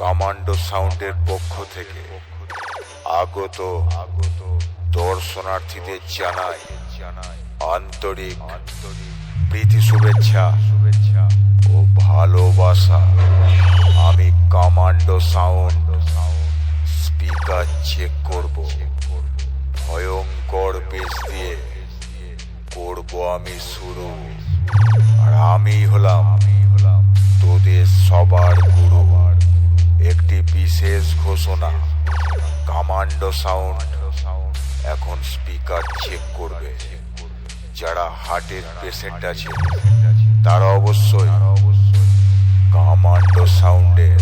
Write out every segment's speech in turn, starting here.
Commando সাউন্ডের পক্ষ থেকে আগত আগত দর্শনার্থীদের জানাই আন্তরিক প্রীতি শুভেচ্ছা শুভেচ্ছা ও ভালোবাসা। আমি কমান্ডো সাউন্ড স্পিকার চেক করব। ভয়ঙ্কর বেশ দিয়ে করব আমি শুরু। আর আমি হলাম আমি হলাম তোদের সবার গুরু। একটি বিশেষ ঘোষণা। কমান্ডো সাউন্ড এখন স্পিকার চেক করবে। যারা হার্টের পেশেন্ট আছে, তারা অবশ্যই কমান্ডো সাউন্ডের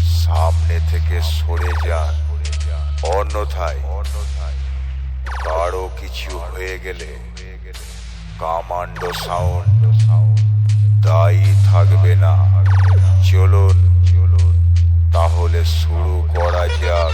সামনে থেকে সরে যান। অন্যথায় কারও কিছু হয়ে গেলে কমান্ডো সাউন্ড দায়ী থাকবে না। চলুন তাহলে শুরু করা যাক।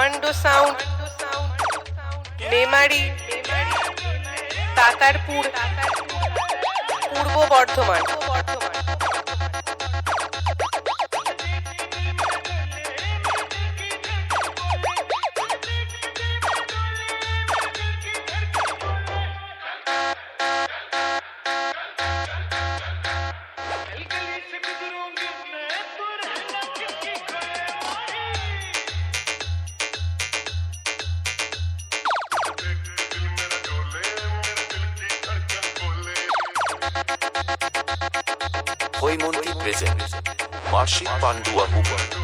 Commando sound Memari Tatarpur Purba Bardhaman. Haimanti present বার্ষিক পান্ডুয়া হুবর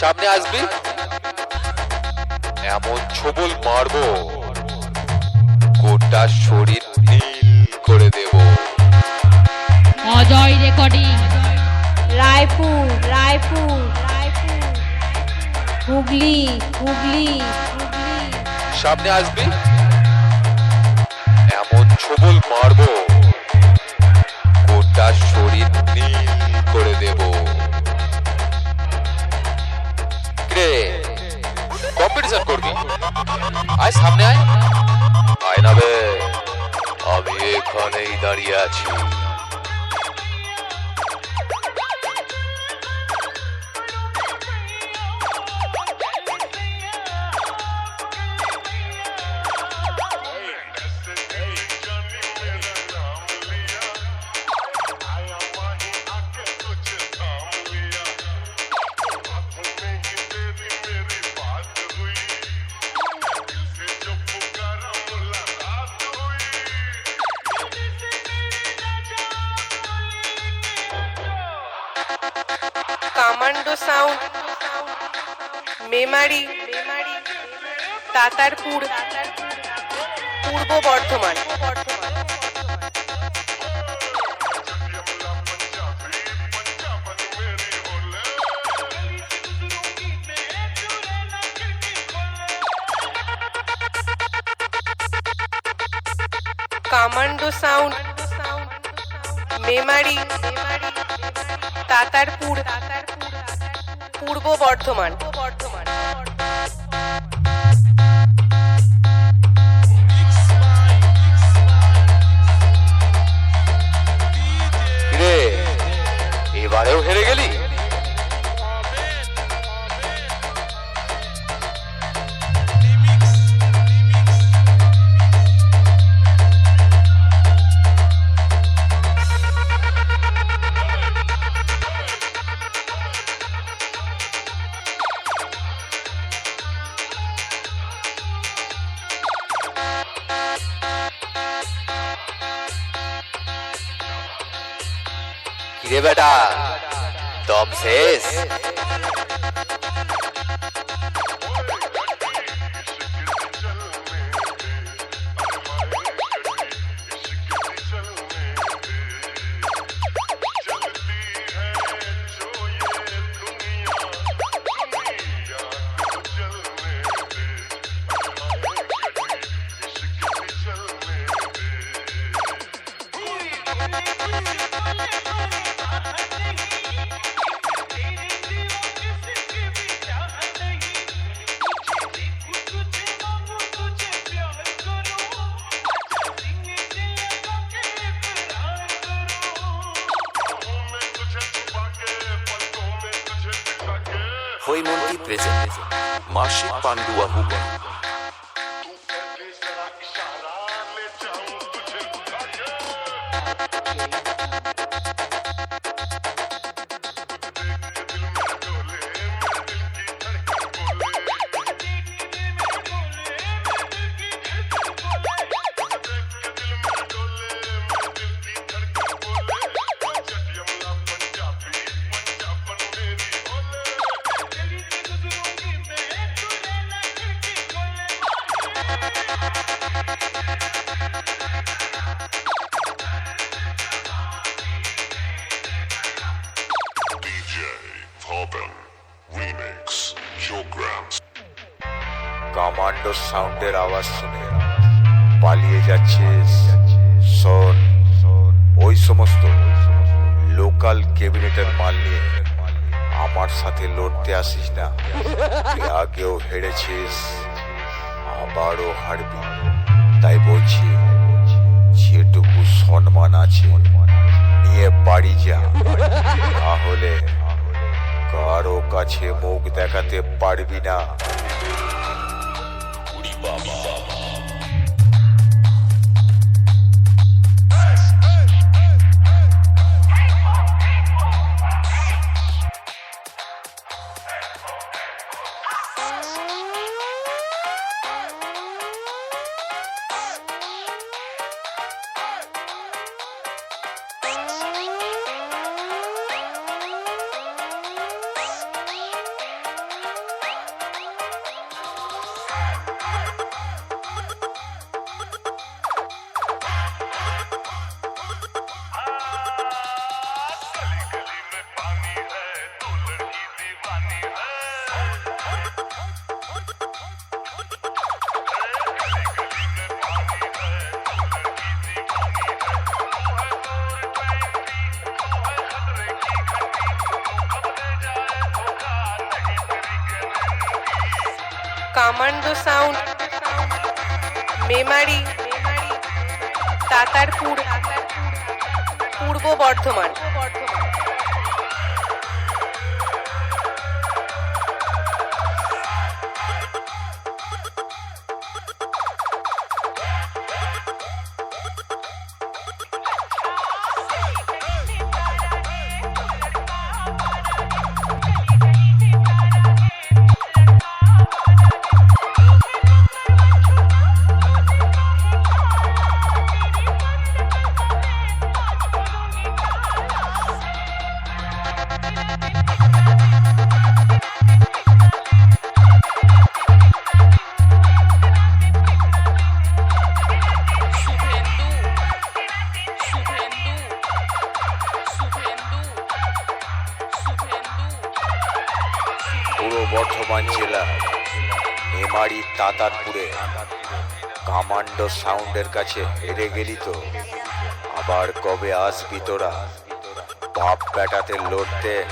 সামনে আসবি? এমন ছবল মারবো গোটা শরীর নীল করে দেব। অজয় রেকর্ডিং। রায়পুর রায়পুর রায়পুর। হুগলি হুগলি। হুগলি সামনে আসবি? এমন ছবল মারবো গোটা শরীর নীল করে দেব। রে কম্পিটিশন করবি? আয় সামনে আয়। আয় না বে। আমি এখানেই দাঁড়িয়ে আছি। Commando sound Memari Tatarpur Purba Bardhaman. Commando sound Memari Tatarpur Tatar Purba Bardhaman. এবারেও হেরে গেলি? रे बेटा तो शेष হৈমন্তী প্রেজেন্ট মাসিক পান্ডুয়া ভুবন কমান্ডো সাউন্ডের আওয়াজ শুনে পালিয়ে যাচ্ছিস শোন ওই সমস্ত লোকাল ক্যাবিনেটের মাল নিয়ে আমার সাথে লড়তে আসিস না। আগেও হেরেছিস, আবারও হারবি। তাই বলছি, যেটুকু সম্মান আছে নিয়ে বাড়ি যা। তাহলে কারও কাছে মুখ দেখাতে পারবি না। Commando sound Memari Tatarpur Purba Bardhaman. তাতারপুরে। Commando সাউন্ডের কাছে হেরে গেলি তো। আবার কবে আসবি তোরা? বাপ বেটাতে লড়তে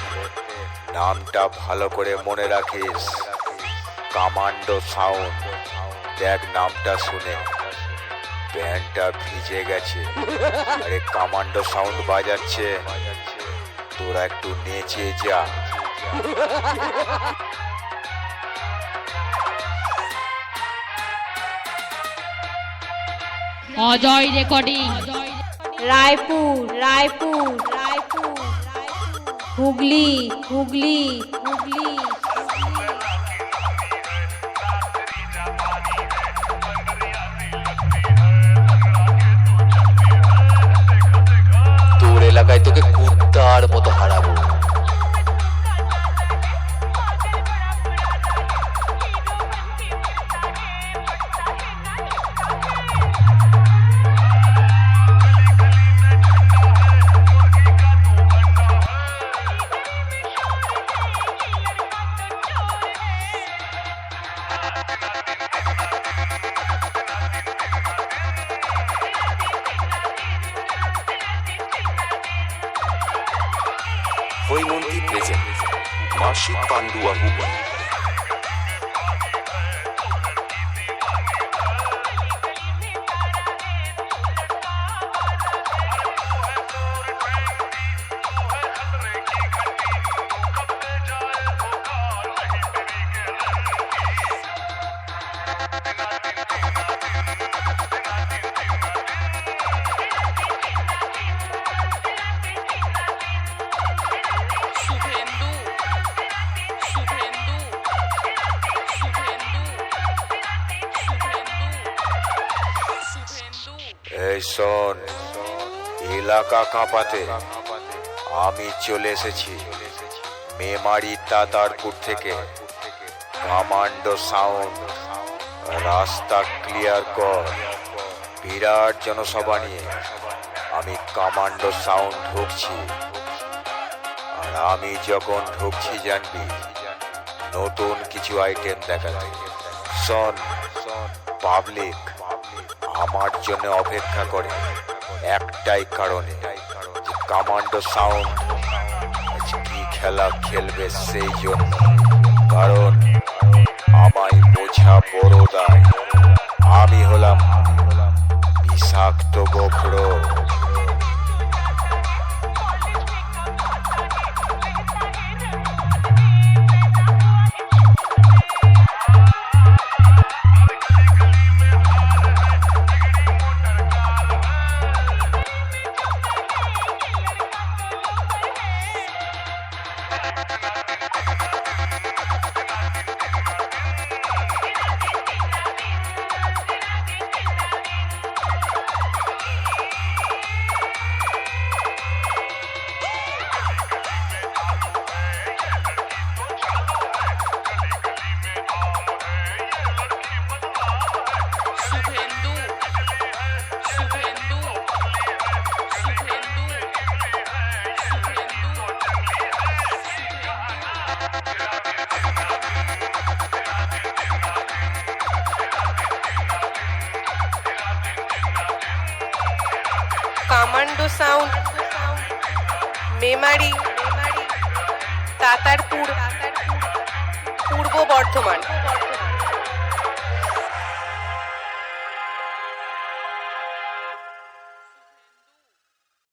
নামটা ভালো করে মনে রাখিস। কামান্ডো সাউন্ড, দেখ নামটা শুনে। প্যান্টটা ভিজে গেছে। আরে কামান্ডো সাউন্ড বাজাচ্ছে। তোরা একটু নেচে যা। অজয় রেকর্ডিং। রায়পুর রায়পুর রায়পুর হুগলি হুগলি। শোন, এলাকা কাঁপাতে আমি চলে এসেছি। মেমারি তাতারপুর থেকে কমান্ডো সাউন্ড রাস্তা ক্লিয়ার কর। বিরাট জনসভা নিয়ে আমি কমান্ডো সাউন্ড ঢুকছি। আর আমি যখন ঢুকছি জানবি, নতুন কিছু আইটেম দেখাতে। শোন পাবলিক আমার জন্য অপেক্ষা করে। একটাই কারণে কমান্ডো সাউন্ড কি খেলা খেলবে সেই জন্য। কারণ আমায় বোঝা বড় দায়। আমি হলাম বিষাক্ত গোখরো কামান্ডো সাউন্ড মেমারি তাতারপুর পূর্ব বর্ধমান।